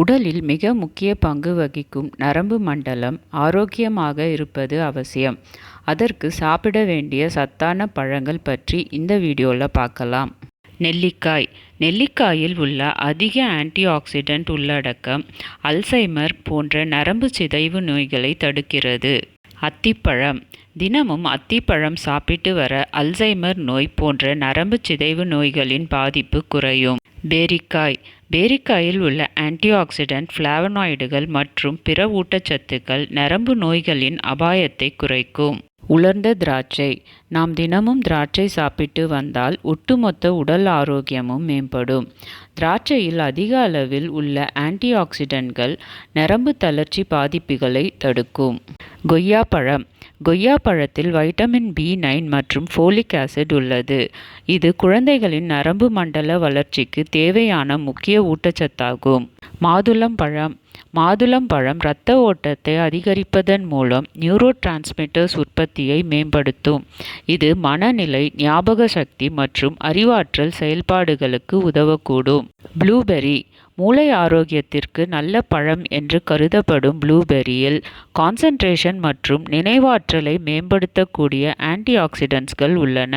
உடலில் மிக முக்கிய பங்கு வகிக்கும் நரம்பு மண்டலம் ஆரோக்கியமாக இருப்பது அவசியம். அதற்கு சாப்பிட வேண்டிய சத்தான பழங்கள் பற்றி இந்த வீடியோவில் பார்க்கலாம். நெல்லிக்காய் நெல்லிக்காயில் உள்ள அதிக ஆன்டிஆக்சிடென்ட் உள்ளடக்கம் அல்சைமர் போன்ற நரம்பு சிதைவு நோய்களை தடுக்கிறது. அத்திப்பழம் தினமும் அத்திப்பழம் சாப்பிட்டு வர அல்சைமர் நோய் போன்ற நரம்பு சிதைவு நோய்களின் பாதிப்பு குறையும். பேரிக்காய் பேரிக்காயில் உள்ள ஆன்டி ஃப்ளாவனாய்டுகள் மற்றும் பிற ஊட்டச்சத்துக்கள் நரம்பு நோய்களின் அபாயத்தை குறைக்கும். உலர்ந்த திராட்சை நாம் தினமும் திராட்சை சாப்பிட்டு வந்தால் ஒட்டுமொத்த உடல் ஆரோக்கியமும் மேம்படும். திராட்சையில் அதிக அளவில் உள்ள ஆன்டி ஆக்சிடென்ட்கள் நரம்பு தளர்ச்சி பாதிப்புகளை தடுக்கும். கொய்யாப்பழம் கொய்யா பழத்தில் வைட்டமின் பி நைன் மற்றும் ஃபோலிக் ஆசிட் உள்ளது. இது குழந்தைகளின் நரம்பு மண்டல வளர்ச்சிக்கு தேவையான முக்கிய ஊட்டச்சத்தாகும். மாதுளம்பழம் மாதுளம்பழம் இரத்த ஓட்டத்தை அதிகரிப்பதன் மூலம் நியூரோ டிரான்ஸ்மிட்டர்ஸ் உற்பத்தியை மேம்படுத்தும். இது மனநிலை ஞாபக சக்தி மற்றும் அறிவாற்றல் செயல்பாடுகளுக்கு உதவக்கூடும். ப்ளூபெர்ரி மூளை ஆரோக்கியத்திற்கு நல்ல பழம் என்று கருதப்படும் ப்ளூபெர்ரியில் கான்சன்ட்ரேஷன் மற்றும் நினைவாற்றலை மேம்படுத்தக்கூடிய ஆன்டி ஆக்சிடென்ட்கள் உள்ளன.